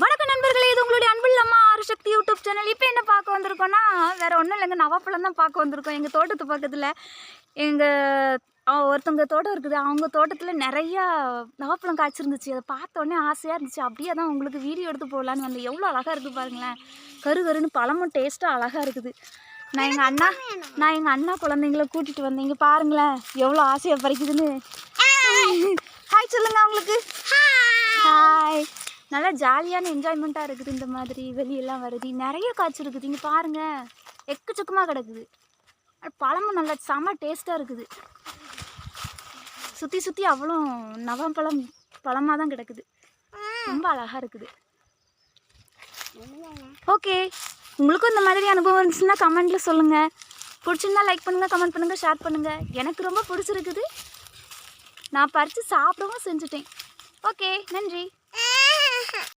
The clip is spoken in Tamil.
வணக்கம் நண்பர்களே இது உங்களுடைய அன்புள்ள அம்மா ஆறுசக்தி யூடியூப் சேனல். இப்போ என்ன பார்க்க வந்திருக்கோம்னா வேற ஒன்றும் இல்லைங்க நவாப்பழம் தான் பார்க்க வந்திருக்கோம். எங்கள் தோட்டத்து பக்கத்தில் எங்கள் ஒருத்தவங்க தோட்டம் இருக்குது. அவங்க தோட்டத்தில் நிறையா நவாப்பழம் காய்ச்சிருந்துச்சு. அதை பார்த்த உடனே ஆசையாக இருந்துச்சு. அப்படியே தான் உங்களுக்கு வீடியோ எடுத்து போடலான்னு வந்து எவ்வளோ அழகாக இருக்குது பாருங்களேன். கரு கருன்னு பழமும் டேஸ்ட்டாக அழகாக இருக்குது. நான் எங்கள் அண்ணா நான் எங்கள் அண்ணா குழந்தைங்கள கூட்டிகிட்டு வந்தேன். இங்கே பாருங்களேன் எவ்வளோ ஆசையாக பறிக்குதுன்னு. ஹாய் சொல்லுங்க அவங்களுக்கு நல்லா ஜாலியான என்ஜாய்மெண்ட்டாக இருக்குது இந்த மாதிரி. வெளியெல்லாம் வருது. நிறைய காய்ச்சி இருக்குது. இங்கே பாருங்கள் எக்கச்சக்கமாக கிடக்குது. பழமும் நல்லா செம டேஸ்ட்டாக இருக்குது. சுற்றி சுற்றி அவ்வளோ நவம்பழம் பழமாக தான் கிடக்குது. ரொம்ப அழகாக இருக்குது. ஓகே உங்களுக்கும் இந்த மாதிரி அனுபவம் இருந்துச்சுன்னா கமெண்ட்டில் சொல்லுங்கள் பிடிச்சிருந்தா லைக் பண்ணுங்கள் கமெண்ட் பண்ணுங்கள் ஷேர் பண்ணுங்கள் எனக்கு ரொம்ப பிடிச்சிருக்குது. நான் பறித்து சாப்பிடவும் செஞ்சுட்டேன். ஓகே நன்றி.